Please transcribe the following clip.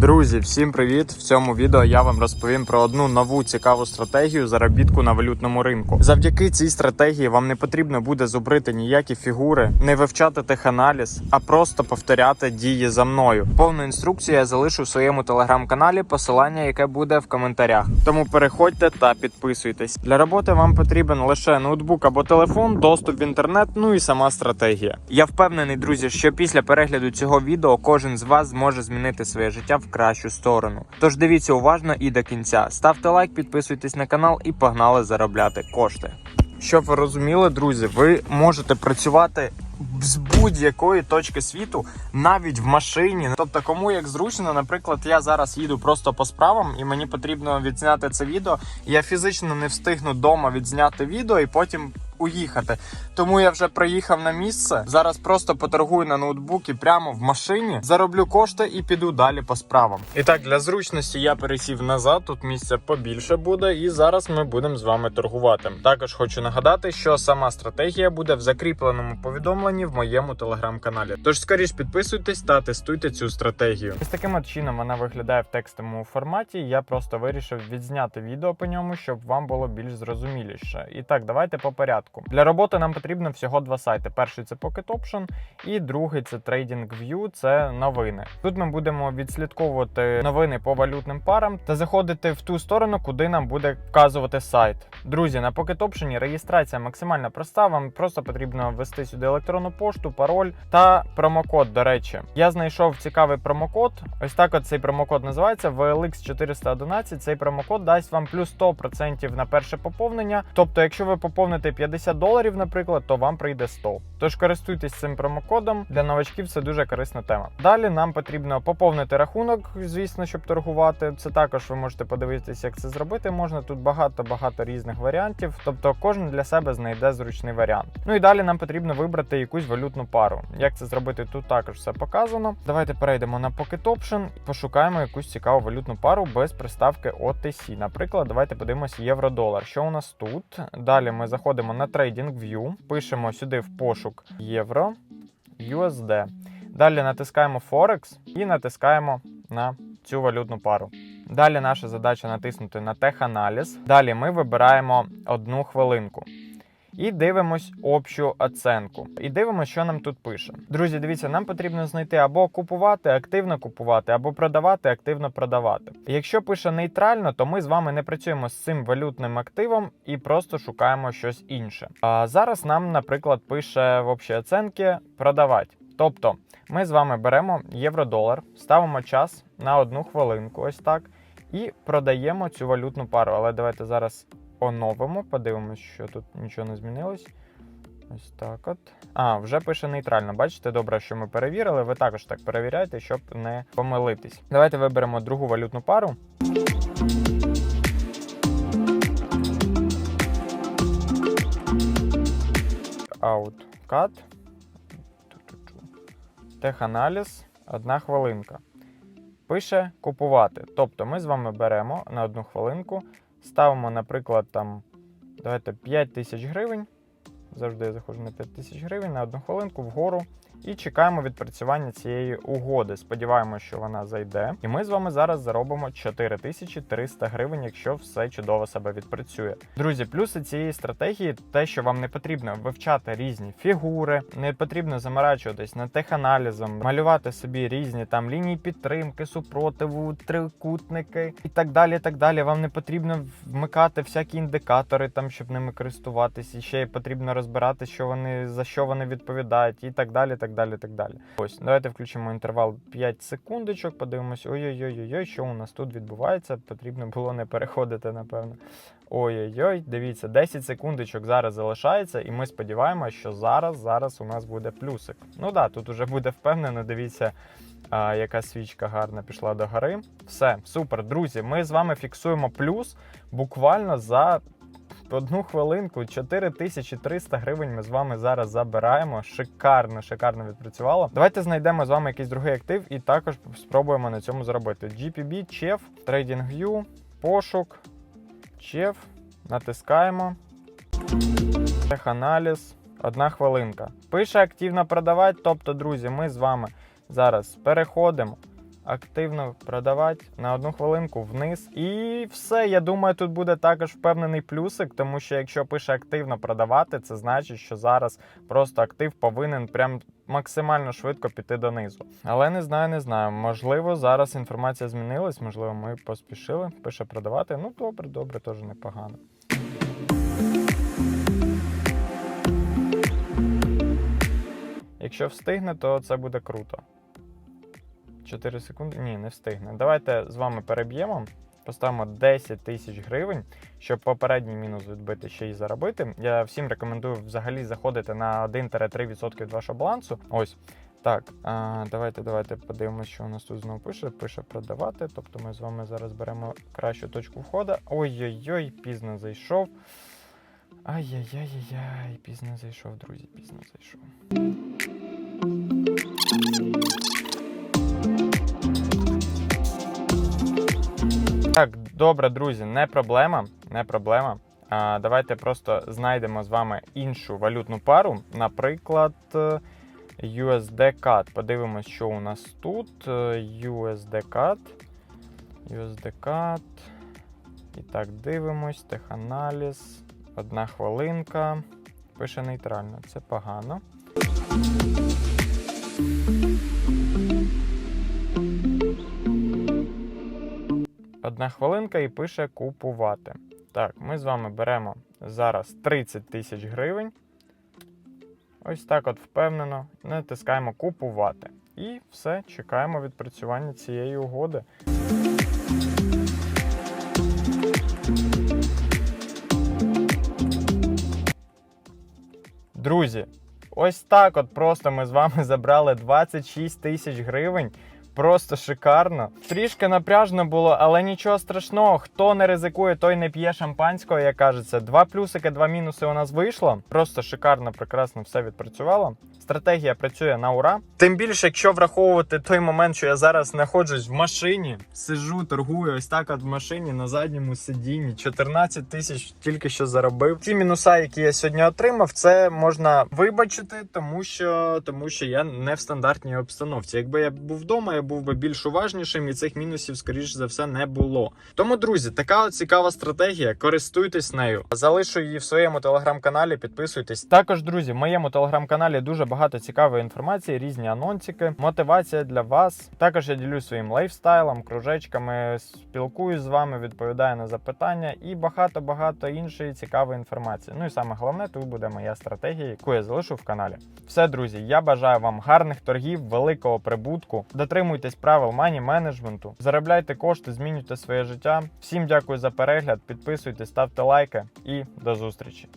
Друзі, всім привіт! В цьому відео я вам розповім про одну нову цікаву стратегію заробітку на валютному ринку. Завдяки цій стратегії вам не потрібно буде зубрити ніякі фігури, не вивчати теханаліз, а просто повторяти дії за мною. Повну інструкцію я залишу в своєму телеграм-каналі, посилання яке буде в коментарях. Тому переходьте та підписуйтесь. Для роботи вам потрібен лише ноутбук або телефон, доступ в інтернет, ну і сама стратегія. Я впевнений, друзі, що після перегляду цього відео кожен з вас зможе змінити своє життя в кращу сторону. Тож дивіться уважно і до кінця. Ставте лайк, підписуйтесь на канал і погнали заробляти кошти. Щоб ви розуміли, друзі, ви можете працювати з будь-якої точки світу, навіть в машині. Тобто, кому як зручно, наприклад, я зараз їду просто по справам, і мені потрібно відзняти це відео. Я фізично не встигну вдома відзняти відео і потім уїхати. Тому я вже приїхав на місце. Зараз просто поторгую на ноутбуці прямо в машині, зароблю кошти і піду далі по справам. І так, для зручності я пересів назад. Тут місця побільше буде, і зараз ми будемо з вами торгувати. Також хочу нагадати, що сама стратегія буде в закріпленому повідомленні в моєму телеграм-каналі. Тож скоріш підписуйтесь та тестуйте цю стратегію. Ось таким чином вона виглядає в текстовому форматі. Я просто вирішив відзняти відео по ньому, щоб вам було більш зрозуміліше. І так, давайте по порядку. Для роботи нам потрібно всього два сайти. Перший це Pocket Option, і другий це TradingView, це новини. Тут ми будемо відслідковувати новини по валютним парам та заходити в ту сторону, куди нам буде вказувати сайт. Друзі, на Pocket Option реєстрація максимально проста. Вам просто потрібно ввести сюди електронну пошту, пароль та промокод. До речі, я знайшов цікавий промокод. Ось так от цей промокод називається VLX 411. Цей промокод дасть вам плюс 100% на перше поповнення. Тобто, якщо ви поповните 50 доларів, наприклад, то вам прийде 100. Тож користуйтесь цим промокодом. Для новачків це дуже корисна тема. Далі нам потрібно поповнити рахунок, звісно, щоб торгувати. Це також ви можете подивитися, як це зробити. Можна тут багато-багато різних варіантів. Тобто, кожен для себе знайде зручний варіант. Ну і далі нам потрібно вибрати якусь валютну пару. Як це зробити, тут також все показано. Давайте перейдемо на Pocket Option, пошукаємо якусь цікаву валютну пару без приставки OTC. Наприклад, давайте подивимося євро-долар. Що у нас тут? Далі ми заходимо на TradingView, пишемо сюди в пошук євро, USD. Далі натискаємо Forex і натискаємо на цю валютну пару. Далі наша задача натиснути на теханаліз. Далі ми вибираємо одну хвилинку. І дивимось общу оценку. І дивимося, що нам тут пише. Друзі, дивіться, нам потрібно знайти або купувати, активно купувати, або продавати, активно продавати. Якщо пише нейтрально, то ми з вами не працюємо з цим валютним активом і просто шукаємо щось інше. А зараз нам, наприклад, пише в общій оценці продавати. Тобто ми з вами беремо євро-долар, ставимо час на одну хвилинку, ось так, і продаємо цю валютну пару. Але давайте зараз оновимо, подивимось, що тут нічого не змінилось. Ось так от. А, вже пише нейтрально. Бачите, добре, що ми перевірили. Ви також так перевіряйте, щоб не помилитись. Давайте виберемо другу валютну пару. Ауткат. Теханаліз. Одна хвилинка. Пише купувати. Тобто ми з вами беремо на одну хвилинку, ставимо, наприклад, там, давайте 5 тисяч гривень. Завжди я заходжу на 5 тисяч гривень на одну хвилинку вгору. І чекаємо відпрацювання цієї угоди. Сподіваємося, що вона зайде. І ми з вами зараз заробимо 4300 гривень, якщо все чудово себе відпрацює. Друзі, плюси цієї стратегії те, що вам не потрібно вивчати різні фігури, не потрібно заморачуватись над теханалізом, малювати собі різні там лінії підтримки, супротиву, трикутники і так далі. так далі. Вам не потрібно вмикати всякі індикатори, там щоб ними користуватись, і ще потрібно розбирати, що вони за що вони відповідають, і так далі. так далі, так далі. Ось, давайте включимо інтервал 5 секундочок, подивимось. Ой-ой-ой, що у нас тут відбувається. Потрібно було не переходити, напевно. Ой-ой-ой, дивіться, 10 секундочок зараз залишається, і ми сподіваємося, що зараз зараз у нас буде плюсик. Ну так, да, тут уже буде впевнено, дивіться. А, яка свічка гарна пішла до гори. Все, супер, друзі. Ми з вами фіксуємо плюс буквально за одну хвилинку 4300 гривень ми з вами зараз забираємо. Шикарно, шикарно відпрацювало. Давайте знайдемо з вами якийсь другий актив і також спробуємо на цьому заробити. GPB, Chef, TradingView, пошук, Chef, натискаємо. Теханаліз. Одна хвилинка. Пише активно продавати. Тобто, друзі, ми з вами зараз переходимо активно продавати на одну хвилинку вниз. І все. Я думаю, тут буде також впевнений плюсик, тому що якщо пише активно продавати, це значить, що зараз просто актив повинен прям максимально швидко піти донизу. Але не знаю, не знаю. Можливо, зараз інформація змінилась, можливо, ми поспішили. Пише продавати. Ну, добре, добре, теж непогано. Якщо встигне, то це буде круто. 4 секунди. Ні, не встигне. Давайте з вами переб'ємо. Поставимо 10 тисяч гривень, щоб попередній мінус відбити ще й заробити. Я всім рекомендую взагалі заходити на 1-3% від вашого балансу. Ось. Так, а, давайте, давайте подивимося, що у нас тут знову пише. Пише продавати. Тобто ми з вами зараз беремо кращу точку входу. Ой-ой-ой, пізно зайшов. Ай-яй-яй-яй, пізно зайшов, друзі, пізно зайшов. Так, добре, друзі, не проблема. Не проблема. А, давайте просто знайдемо з вами іншу валютну пару. Наприклад, е, USD CAD. Подивимось, що у нас тут. Е, USD CAD. USD CAD. І так, дивимось. Теханаліз. Одна хвилинка. Пише нейтрально. Це погано. Одна хвилинка і пише купувати. Так, ми з вами беремо зараз 30 тисяч гривень. Ось так от впевнено, натискаємо купувати. І все, чекаємо відпрацювання цієї угоди. Друзі, ось так от просто ми з вами забрали 26 тисяч гривень. Просто шикарно. Трішки напряжно було, але нічого страшного. Хто не ризикує, той не п'є шампанського, як кажеться. Два плюсики, два мінуси у нас вийшло. Просто шикарно, прекрасно все відпрацювало. Стратегія працює на ура. Тим більше, якщо враховувати той момент, що я зараз знаходжусь в машині, сижу, торгую ось так от в машині на задньому сидінні. 14 тисяч тільки що заробив. Ті мінуса, які я сьогодні отримав, це можна вибачити, тому що тому що я не в стандартній обстановці. Якби я був вдома, я був би більш уважнішим, і цих мінусів, скоріш за все, не було. Тому, друзі, така цікава стратегія. Користуйтесь нею. Залишу її в своєму телеграм-каналі. Підписуйтесь. Також, друзі, в моєму телеграм-каналі дуже багато цікавої інформації, різні анонсики, мотивація для вас. Також я ділюсь своїм лайфстайлом, кружечками, спілкуюсь з вами, відповідаю на запитання і багато-багато іншої цікавої інформації. Ну і саме головне, тут буде моя стратегія, яку я залишу в каналі. Все, друзі, я бажаю вам гарних торгів, великого прибутку. Дотримуйтесь правил мані менеджменту, заробляйте кошти, змінюйте своє життя. Всім дякую за перегляд. Підписуйтесь, ставте лайки і до зустрічі.